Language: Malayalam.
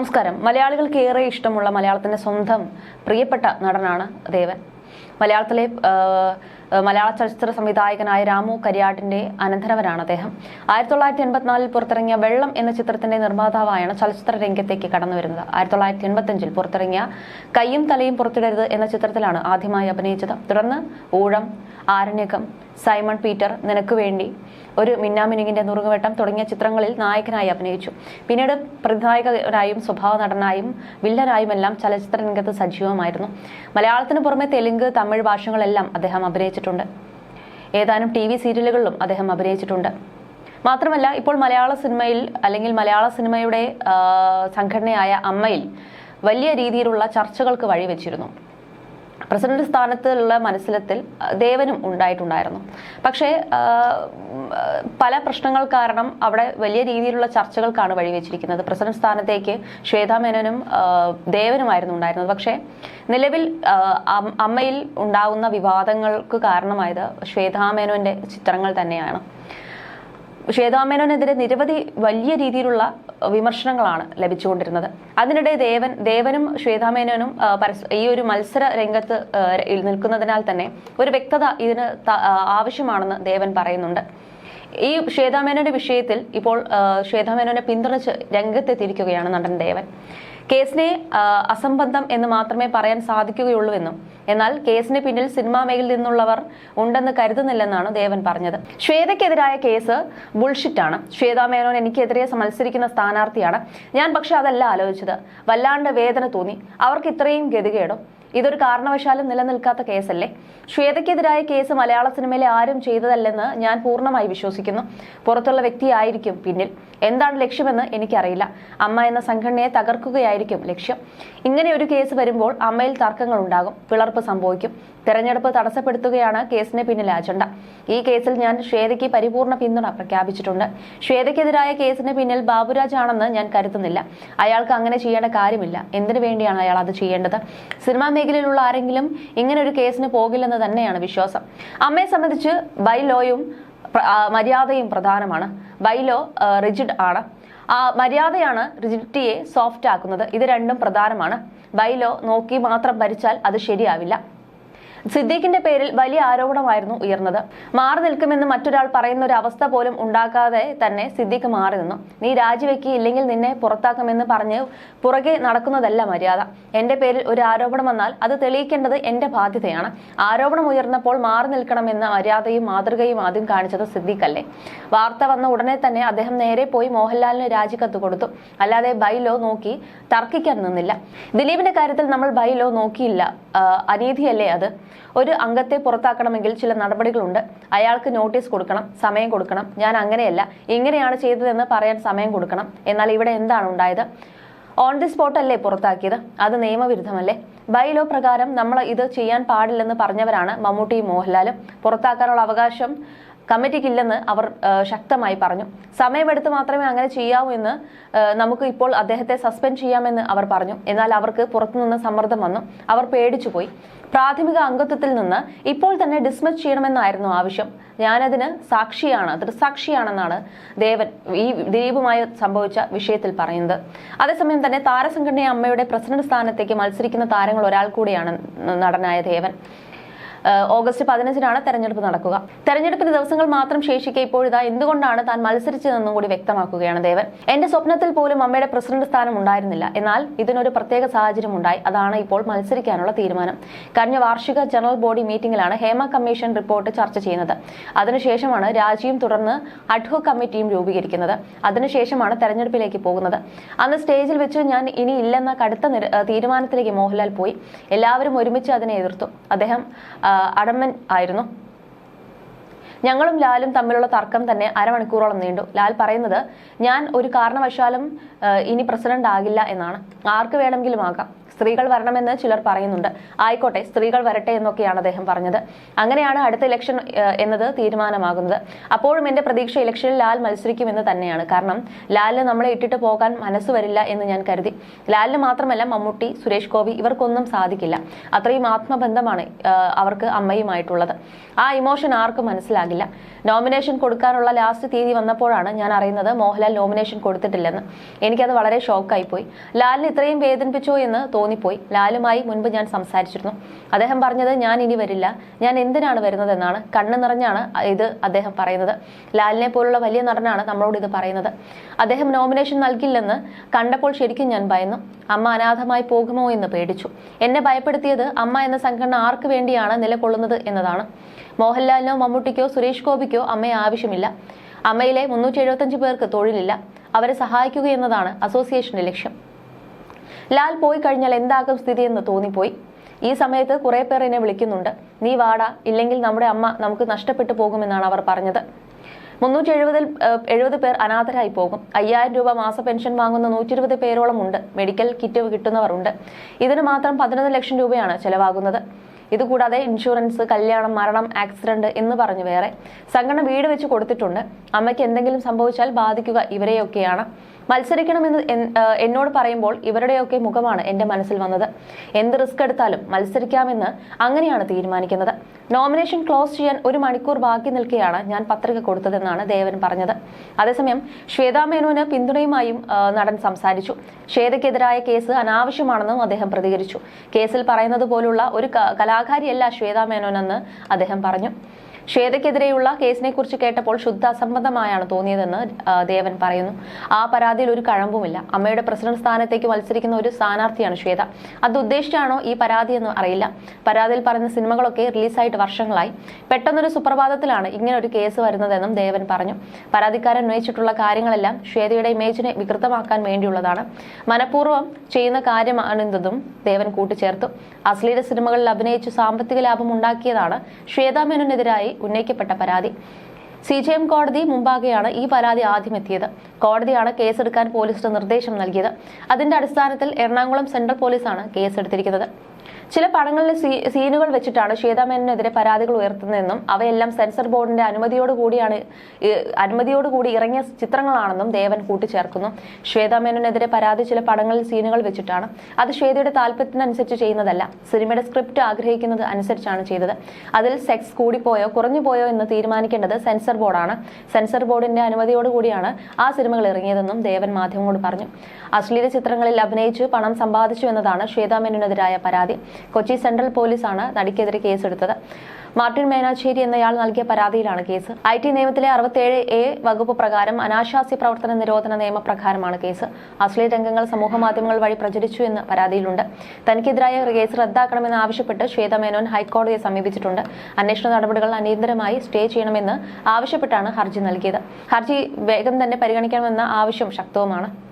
നമസ്കാരം. മലയാളികൾക്ക് ഏറെ ഇഷ്ടമുള്ള മലയാളത്തിന്റെ സ്വന്തം പ്രിയപ്പെട്ട നടനാണ് ദേവൻ. മലയാളത്തിലെ മലയാള ചലച്ചിത്ര സംവിധായകനായ രാമു കരിയാട്ടിന്റെ അനന്തരവനാണ് അദ്ദേഹം. ആയിരത്തി തൊള്ളായിരത്തി എൺപത്തിനാലിൽ പുറത്തിറങ്ങിയ വെള്ളം എന്ന ചിത്രത്തിന്റെ നിർമ്മാതാവായാണ് ചലച്ചിത്ര രംഗത്തേക്ക് കടന്നു വരുന്നത്. ആയിരത്തി തൊള്ളായിരത്തി എൺപത്തിയഞ്ചിൽ പുറത്തിറങ്ങിയ കയ്യും തലയും പുറത്തിടരുത് എന്ന ചിത്രത്തിലാണ് ആദ്യമായി അഭിനയിച്ചത്. തുടർന്ന് ഊഴം ആരണ്യകം സൈമൺ പീറ്റർ നിനക്ക് വേണ്ടി ഒരു മിന്നാമിനുങ്ങിന്റെ നുറുങ്ങുവെട്ടം തുടങ്ങിയ ചിത്രങ്ങളിൽ നായകനായി അഭിനയിച്ചു. പിന്നീട് പ്രതിനായകനായും സ്വഭാവ നടനായും വില്ലനായും എല്ലാം ചലച്ചിത്ര രംഗത്ത് സജീവമായിരുന്നു. മലയാളത്തിന് പുറമെ തെലുങ്ക് തമിഴ് ഭാഷകളെല്ലാം അദ്ദേഹം അഭിനയിച്ചിട്ടുണ്ട്. ഏതാനും ടി വി സീരിയലുകളിലും അദ്ദേഹം അഭിനയിച്ചിട്ടുണ്ട്. മാത്രമല്ല ഇപ്പോൾ മലയാള സിനിമയിൽ അല്ലെങ്കിൽ മലയാള സിനിമയുടെ സംഘടനയായ അമ്മയിൽ വലിയ രീതിയിലുള്ള ചർച്ചകൾക്ക് വഴിവെച്ചിരുന്നു. പ്രസിഡന്റ് സ്ഥാനത്തുള്ള മനസ്സിലത്തിൽ ദേവനും ഉണ്ടായിട്ടുണ്ടായിരുന്നു. പക്ഷേ പല പ്രശ്നങ്ങൾ കാരണം അവിടെ വലിയ രീതിയിലുള്ള ചർച്ചകൾക്കാണ് വഴിവെച്ചിരിക്കുന്നത്. പ്രസിഡന്റ് സ്ഥാനത്തേക്ക് ശ്വേതാമേനനും ദേവനുമായിരുന്നു ഉണ്ടായിരുന്നത്. പക്ഷേ നിലവിൽ അമ്മയിൽ ഉണ്ടാകുന്ന വിവാദങ്ങൾക്ക് കാരണമായത് ശ്വേതാമേനോന്റെ ചിത്രങ്ങൾ തന്നെയാണ്. ശ്വേതാമേനോനെതിരെ നിരവധി വലിയ രീതിയിലുള്ള വിമർശനങ്ങളാണ് ലഭിച്ചുകൊണ്ടിരുന്നത്. അതിനിടെ ദേവൻ ദേവനും ശ്വേതാമേനോനും ഈ ഒരു മത്സര രംഗത്ത് നിൽക്കുന്നതിനാൽ തന്നെ ഒരു വ്യക്തത ഇതിന് ആവശ്യമാണെന്ന് ദേവൻ പറയുന്നുണ്ട്. ഈ ശ്വേതാമേനോന്റെ വിഷയത്തിൽ ഇപ്പോൾ ശ്വേതാമേനോനെ പിന്തുണച്ച് രംഗത്തെത്തിയിരിക്കുകയാണ് നടൻ ദേവൻ. കേസിനെ അസംബന്ധം എന്ന് മാത്രമേ പറയാൻ സാധിക്കുകയുള്ളൂ എന്നും. എന്നാൽ കേസിന് പിന്നിൽ സിനിമാ മേഖലയിൽ നിന്നുള്ളവർ ഉണ്ടെന്ന് കരുതുന്നില്ലെന്നാണ് ദേവൻ പറഞ്ഞത്. ശ്വേതയ്ക്കെതിരായ കേസ് ബുൾഷിറ്റാണ്. ശ്വേത മേനോൻ എനിക്കെതിരെ മത്സരിക്കുന്ന സ്ഥാനാർത്ഥിയാണ്. ഞാൻ പക്ഷെ അതല്ല ആലോചിച്ചത്. വല്ലാണ്ട് വേദന തോന്നി. അവർക്ക് ഇത്രയും ഗതികേടോ. ഇതൊരു കാരണവശാലും നിലനിൽക്കാത്ത കേസല്ലേ? ശ്വേതയ്ക്കെതിരായ കേസ് മലയാള സിനിമയിലെ ആരും ചെയ്തതല്ലെന്ന് ഞാൻ പൂർണമായി വിശ്വസിക്കുന്നു. പുറത്തുള്ള വ്യക്തിയായിരിക്കും പിന്നിൽ. എന്താണ് ലക്ഷ്യമെന്ന് എനിക്കറിയില്ല. അമ്മ എന്ന സംഘടനയെ തകർക്കുകയായിരിക്കും ലക്ഷ്യം. ഇങ്ങനെ ഒരു കേസ് വരുമ്പോൾ അമ്മയിൽ തർക്കങ്ങൾ ഉണ്ടാകും. പിളർപ്പ് സംഭവിക്കും. തെരഞ്ഞെടുപ്പ് തടസ്സപ്പെടുത്തുകയാണ് കേസിന് പിന്നിലെ അജണ്ട. ഈ കേസിൽ ഞാൻ ശ്വേതയ്ക്ക് പരിപൂർണ പിന്തുണ പ്രഖ്യാപിച്ചിട്ടുണ്ട്. ശ്വേതയ്ക്കെതിരായ കേസിന് പിന്നിൽ ബാബുരാജ് ആണെന്ന് ഞാൻ കരുതുന്നില്ല. അയാൾക്ക് അങ്ങനെ ചെയ്യേണ്ട കാര്യമില്ല. എന്തിനു വേണ്ടിയാണ് അയാൾ അത് ചെയ്യേണ്ടത്? സിനിമാ മേഖലയിലുള്ള ആരെങ്കിലും ഇങ്ങനെ ഒരു കേസിന് പോകില്ലെന്ന് തന്നെയാണ് വിശ്വാസം. അമ്മയെ സംബന്ധിച്ച് ബൈലോയും മര്യാദയും പ്രധാനമാണ്. ബൈലോ റിജിഡ് ആണ്. മര്യാദയാണ് റിജിഡിറ്റിയെ സോഫ്റ്റ് ആക്കുന്നത് ഇത് രണ്ടും പ്രധാനമാണ്. ബൈലോ നോക്കി മാത്രം ഭരിച്ചാൽ അത് ശരിയാവില്ല. സിദ്ദീഖിന്റെ പേരിൽ വലിയ ആരോപണമായിരുന്നു ഉയർന്നത്. മാറി നിൽക്കുമെന്ന് മറ്റൊരാൾ പറയുന്ന ഒരു അവസ്ഥ പോലും ഉണ്ടാക്കാതെ തന്നെ സിദ്ദീഖ് മാറി നിന്നു. നീ രാജിവെക്കി ഇല്ലെങ്കിൽ നിന്നെ പുറത്താക്കുമെന്ന് പറഞ്ഞ് പുറകെ നടക്കുന്നതല്ല മര്യാദ. എന്റെ പേരിൽ ഒരു ആരോപണം വന്നാൽ അത് തെളിയിക്കേണ്ടത് എന്റെ ബാധ്യതയാണ്. ആരോപണം ഉയർന്നപ്പോൾ മാറി നിൽക്കണമെന്ന മര്യാദയും മാതൃകയും ആദ്യം കാണിച്ചത് സിദ്ദീഖ് അല്ലേ വാർത്ത വന്ന ഉടനെ തന്നെ അദ്ദേഹം നേരെ പോയി മോഹൻലാലിന് രാജിക്കത്ത് കൊടുത്തു. അല്ലാതെ ബൈലോ നോക്കി തർക്കിക്കാൻ നിന്നില്ല. ദിലീപിന്റെ കാര്യത്തിൽ നമ്മൾ ബൈലോ നോക്കിയില്ല. അനീതിയല്ലേ അത്? ഒരു അംഗത്തെ പുറത്താക്കണമെങ്കിൽ ചില നടപടികളുണ്ട്. അയാൾക്ക് നോട്ടീസ് കൊടുക്കണം സമയം കൊടുക്കണം. ഞാൻ അങ്ങനെയല്ല. എങ്ങനെയാണ് ചെയ്തതെന്ന് പറയാൻ സമയം കൊടുക്കണം. എന്നാൽ ഇവിടെ എന്താണ് ഉണ്ടായത്? ഓൺ ദി സ്പോട്ട് അല്ലേ പുറത്താക്കിയത്? അത് നിയമവിരുദ്ധമല്ലേ? ബൈലോ പ്രകാരം നമ്മൾ ഇത് ചെയ്യാൻ പാടില്ലെന്ന് പറഞ്ഞവരാണ് മമ്മൂട്ടിയും മോഹൻലാലും. പുറത്താക്കാനുള്ള അവകാശം കമ്മിറ്റിക്കില്ലെന്ന് അവർ ശക്തമായി പറഞ്ഞു. സമയമെടുത്ത് മാത്രമേ അങ്ങനെ ചെയ്യാവൂ എന്ന് നമുക്ക് ഇപ്പോൾ അദ്ദേഹത്തെ സസ്പെൻഡ് ചെയ്യാമെന്ന് അവർ പറഞ്ഞു. എന്നാൽ അവർക്ക് പുറത്തുനിന്ന് സമ്മർദ്ദം വന്നു. അവർ പേടിച്ചുപോയി. പ്രാഥമിക അംഗത്വത്തിൽ നിന്ന് ഇപ്പോൾ തന്നെ ഡിസ്മിസ് ചെയ്യണമെന്നായിരുന്നു ആവശ്യം. ഞാനതിന് സാക്ഷിയാണ് ദൃസാക്ഷിയാണെന്നാണ് ദേവൻ ഈ ദിലീപുമായി സംഭവിച്ച വിഷയത്തിൽ പറയുന്നത്. അതേസമയം തന്നെ താരസംഘടനയെ അമ്മയുടെ പ്രസിഡന്റ് സ്ഥാനത്തേക്ക് മത്സരിക്കുന്ന താരങ്ങൾ ഒരാൾ കൂടിയാണ് നടനായ ദേവൻ. ഓഗസ്റ്റ് പതിനഞ്ചിനാണ് തെരഞ്ഞെടുപ്പ് നടക്കുക. തെരഞ്ഞെടുപ്പിന് ദിവസങ്ങൾ മാത്രം ശേഷിക്കെ ഇപ്പോഴിതാ എന്തുകൊണ്ടാണ് താൻ മത്സരിച്ചതെന്നും കൂടി വ്യക്തമാക്കുകയാണ് ദേവൻ. എന്റെ സ്വപ്നത്തിൽ പോലും അമ്മയുടെ പ്രസിഡന്റ് സ്ഥാനം ഉണ്ടായിരുന്നില്ല. എന്നാൽ ഇതിനൊരു പ്രത്യേക സാഹചര്യം ഉണ്ടായി. അതാണ് ഇപ്പോൾ മത്സരിക്കാനുള്ള തീരുമാനം. കഴിഞ്ഞ വാർഷിക ജനറൽ ബോഡി മീറ്റിംഗിലാണ് ഹേമ കമ്മീഷൻ റിപ്പോർട്ട് ചർച്ച ചെയ്യുന്നത്. അതിനുശേഷമാണ് രാജിയും തുടർന്ന് അഡ്ഹോ കമ്മിറ്റിയും രൂപീകരിക്കുന്നത്. അതിനുശേഷമാണ് തെരഞ്ഞെടുപ്പിലേക്ക് പോകുന്നത്. അന്ന് സ്റ്റേജിൽ വെച്ച് ഞാൻ ഇനി ഇല്ലെന്ന കടുത്ത തീരുമാനത്തിലേക്ക് മോഹൻലാൽ പോയി. എല്ലാവരും ഒരുമിച്ച് അതിനെ എതിർത്തു. അദ്ദേഹം അടമൻ ആയിരുന്നു. ഞങ്ങളും ലാലും തമ്മിലുള്ള തർക്കം തന്നെ അരമണിക്കൂറോളം നീണ്ടു. ലാൽ പറയുന്നത് ഞാൻ ഒരു കാരണവശാലും ഇനി പ്രസിഡന്റ് ആകില്ല എന്നാണ്. ആർക്ക് വേണമെങ്കിലും ആകാം. സ്ത്രീകൾ വരണമെന്ന് ചിലർ പറയുന്നുണ്ട്. ആയിക്കോട്ടെ സ്ത്രീകൾ വരട്ടെ എന്നൊക്കെയാണ് അദ്ദേഹം പറഞ്ഞത്. അങ്ങനെയാണ് അടുത്ത ഇലക്ഷൻ എന്നത് തീരുമാനമാകുന്നത്. അപ്പോഴും എന്റെ പ്രതീക്ഷ ഇലക്ഷനിൽ ലാൽ മത്സരിക്കുമെന്ന് തന്നെയാണ്. കാരണം ലാലിന് നമ്മളെ ഇട്ടിട്ട് പോകാൻ മനസ്സ് വരില്ല എന്ന് ഞാൻ കരുതി. ലാലിന് മാത്രമല്ല മമ്മൂട്ടി സുരേഷ് ഗോപി ഇവർക്കൊന്നും സാധിക്കില്ല. അത്രയും ആത്മബന്ധമാണ് അവർക്ക് അമ്മയുമായിട്ടുള്ളത്. ആ ഇമോഷൻ ആർക്കും മനസ്സിലാക്കി മനസ്സിലാകില്ല നോമിനേഷൻ കൊടുക്കാനുള്ള ലാസ്റ്റ് തീയതി വന്നപ്പോഴാണ് ഞാൻ അറിയുന്നത് മോഹൻലാൽ നോമിനേഷൻ കൊടുത്തിട്ടില്ലെന്ന്. എനിക്കത് വളരെ ഷോക്കായി പോയി ലാലിന് ഇത്രയും വേദനിപ്പിച്ചോ എന്ന് തോന്നിപ്പോയി. ലാലുമായി മുൻപ് ഞാൻ സംസാരിച്ചിരുന്നു. അദ്ദേഹം പറഞ്ഞത് ഞാൻ ഇനി വരില്ല. ഞാൻ എന്തിനാണ് വരുന്നതെന്നാണ് കണ്ണു നിറഞ്ഞാണ് ഇത് അദ്ദേഹം പറയുന്നത്. ലാലിനെ പോലുള്ള വലിയ നടനാണ് നമ്മളോട് ഇത് പറയുന്നത്. അദ്ദേഹം നോമിനേഷൻ നൽകില്ലെന്ന് കണ്ടപ്പോൾ ശരിക്കും ഞാൻ ഭയന്നു. അമ്മ അനാഥമായി പോകുമോ എന്ന് പേടിച്ചു. എന്നെ ഭയപ്പെടുത്തിയത് അമ്മ എന്ന സംഘടന ആർക്ക് വേണ്ടിയാണ് നിലകൊള്ളുന്നത് എന്നതാണ്. മോഹൻലാലിനോ മമ്മൂട്ടിക്കോ സുരേഷ് ഗോപിക്കോ അമ്മയെ ആവശ്യമില്ല. അമ്മയിലെ മുന്നൂറ്റി എഴുപത്തഞ്ച് പേർക്ക് തൊഴിലില്ല. അവരെ സഹായിക്കുക എന്നതാണ് അസോസിയേഷന്റെ ലക്ഷ്യം. ലാൽ പോയി കഴിഞ്ഞാൽ എന്താകും സ്ഥിതി എന്ന് തോന്നിപ്പോയി. ഈ സമയത്ത് കുറെ പേർ എന്നെ വിളിക്കുന്നുണ്ട്. നീ വാടാ. ഇല്ലെങ്കിൽ നമ്മുടെ അമ്മ നമുക്ക് നഷ്ടപ്പെട്ടു പോകുമെന്നാണ് അവർ പറഞ്ഞത്. മുന്നൂറ്റി എഴുപതിൽ എഴുപത് പേർ അനാഥരായി പോകും. അയ്യായിരം രൂപ മാസ പെൻഷൻ വാങ്ങുന്ന നൂറ്റി ഇരുപത് പേരോളം ഉണ്ട്. മെഡിക്കൽ കിറ്റ് കിട്ടുന്നവർ ഉണ്ട്. ഇതിന് മാത്രം പതിനൊന്ന് ലക്ഷം രൂപയാണ് ചെലവാകുന്നത്. ഇതുകൂടാതെ ഇൻഷുറൻസ് കല്യാണം മരണം ആക്സിഡന്റ് എന്ന് പറഞ്ഞു വേറെ. സംഘടന വീട് വെച്ച് കൊടുത്തിട്ടുണ്ട്. അമ്മയ്ക്ക് എന്തെങ്കിലും സംഭവിച്ചാൽ ബാധിക്കുക ഇവരെയൊക്കെയാണ്. മത്സരിക്കണമെന്ന് എന്നോട് പറയുമ്പോൾ ഇവരുടെയൊക്കെ മുഖമാണ് എന്റെ മനസ്സിൽ വന്നത്. എന്ത് റിസ്ക് എടുത്താലും മത്സരിക്കാമെന്ന് അങ്ങനെയാണ് തീരുമാനിക്കുന്നത്. നോമിനേഷൻ ക്ലോസ് ചെയ്യാൻ ഒരു മണിക്കൂർ ബാക്കി നിൽക്കെയാണ് ഞാൻ പത്രിക കൊടുത്തതെന്നാണ് ദേവൻ പറഞ്ഞത്. അതേസമയം ശ്വേതാ മേനോന് പിന്തുണയുമായും നടൻ സംസാരിച്ചു. ശ്വേതയ്ക്കെതിരായ കേസ് അനാവശ്യമാണെന്നും അദ്ദേഹം പ്രതികരിച്ചു. കേസിൽ പറയുന്നത് പോലുള്ള ഒരു കലാകാരിയല്ല ശ്വേതാ മേനോനെന്ന് അദ്ദേഹം പറഞ്ഞു. ശ്വേതയ്ക്കെതിരെയുള്ള കേസിനെ കുറിച്ച് കേട്ടപ്പോൾ ശുദ്ധ അസംബന്ധമായാണ് തോന്നിയതെന്ന് ദേവൻ പറയുന്നു. ആ പരാതിയിൽ ഒരു കഴമ്പുമില്ല. അമ്മയുടെ പ്രസിഡന്റ് സ്ഥാനത്തേക്ക് മത്സരിക്കുന്ന ഒരു സ്ഥാനാർത്ഥിയാണ് ശ്വേത. അത് ഉദ്ദേശിച്ചാണോ ഈ പരാതി എന്ന് അറിയില്ല. പരാതിയിൽ പറഞ്ഞ സിനിമകളൊക്കെ റിലീസായിട്ട് വർഷങ്ങളായി. പെട്ടെന്നൊരു സുപ്രഭാതത്തിലാണ് ഇങ്ങനെ ഒരു കേസ് വരുന്നതെന്നും ദേവൻ പറഞ്ഞു. പരാതിക്കാരൻ ഉന്നയിച്ചിട്ടുള്ള കാര്യങ്ങളെല്ലാം ശ്വേതയുടെ ഇമേജിനെ വികൃതമാക്കാൻ വേണ്ടിയുള്ളതാണ്. മനഃപൂർവം ചെയ്യുന്ന കാര്യമാണിതെന്നും ദേവൻ കൂട്ടിച്ചേർത്തു. അശ്ലീല സിനിമകളിൽ അഭിനയിച്ച് സാമ്പത്തിക ലാഭം ഉണ്ടാക്കിയതാണ് ശ്വേതാ ഉന്നയിക്കപ്പെട്ട പരാതി. സി ജി എം കോടതി മുമ്പാകെയാണ് ഈ പരാതി ആദ്യം എത്തിയത് കോടതിയാണ് കേസെടുക്കാൻ പോലീസിന് നിർദ്ദേശം നൽകിയത്. അതിന്റെ അടിസ്ഥാനത്തിൽ എറണാകുളം സെൻട്രൽ പോലീസാണ് കേസെടുത്തിരിക്കുന്നത്. ചില പടങ്ങളിലെ സീനുകൾ വെച്ചിട്ടാണ് ശ്വേതാമേനെതിരെ പരാതികൾ ഉയർത്തുന്നതെന്നും അവയെല്ലാം സെൻസർ ബോർഡിന്റെ അനുമതിയോടുകൂടിയാണ് അനുമതിയോടുകൂടി ഇറങ്ങിയ ചിത്രങ്ങളാണെന്നും ദേവൻ കൂട്ടിച്ചേർക്കുന്നു. ശ്വേതാമേനെതിരെ പരാതി ചില പടങ്ങളിൽ സീനുകൾ വെച്ചിട്ടാണ്. അത് ശ്വേതയുടെ താല്പര്യത്തിനനുസരിച്ച് ചെയ്യുന്നതല്ല. സിനിമയുടെ സ്ക്രിപ്റ്റ് ആഗ്രഹിക്കുന്നത് അനുസരിച്ചാണ് ചെയ്തത്. അതിൽ സെക്സ് കൂടിപ്പോയോ കുറഞ്ഞു പോയോ എന്ന് തീരുമാനിക്കേണ്ടത് സെൻസർ ബോർഡാണ്. സെൻസർ ബോർഡിന്റെ അനുമതിയോടുകൂടിയാണ് ആ സിനിമകൾ ഇറങ്ങിയതെന്നും ദേവൻ മാധ്യമങ്ങളോട് പറഞ്ഞു. അശ്ലീല ചിത്രങ്ങളിൽ അഭിനയിച്ച് പണം സമ്പാദിച്ചു എന്നതാണ് ശ്വേതാമേനെതിരായ പരാതി. കൊച്ചി സെൻട്രൽ പോലീസാണ് നടിക്കെതിരെ കേസെടുത്തത്. മാർട്ടിൻ മേനാച്ചേരി എന്നയാൾ നൽകിയ പരാതിയിലാണ് കേസ്. ഐ ടി നിയമത്തിലെ അറുപത്തേഴ് എ വകുപ്പ് പ്രകാരം അനാശാസ്യ പ്രവർത്തന നിരോധന നിയമപ്രകാരമാണ് കേസ്. അശ്ലീല രംഗങ്ങൾ സമൂഹ മാധ്യമങ്ങൾ വഴി പ്രചരിച്ചു എന്ന് പരാതിയിലുണ്ട്. തനിക്കെതിരായ കേസ് റദ്ദാക്കണമെന്ന് ആവശ്യപ്പെട്ട് ശ്വേത മേനോൻ ഹൈക്കോടതിയെ സമീപിച്ചിട്ടുണ്ട്. അന്വേഷണ നടപടികൾ അനിയന്തരമായി സ്റ്റേ ചെയ്യണമെന്ന് ആവശ്യപ്പെട്ടാണ് ഹർജി നൽകിയത്. ഹർജി വേഗം തന്നെ പരിഗണിക്കണമെന്ന ആവശ്യം ശക്തവുമാണ്.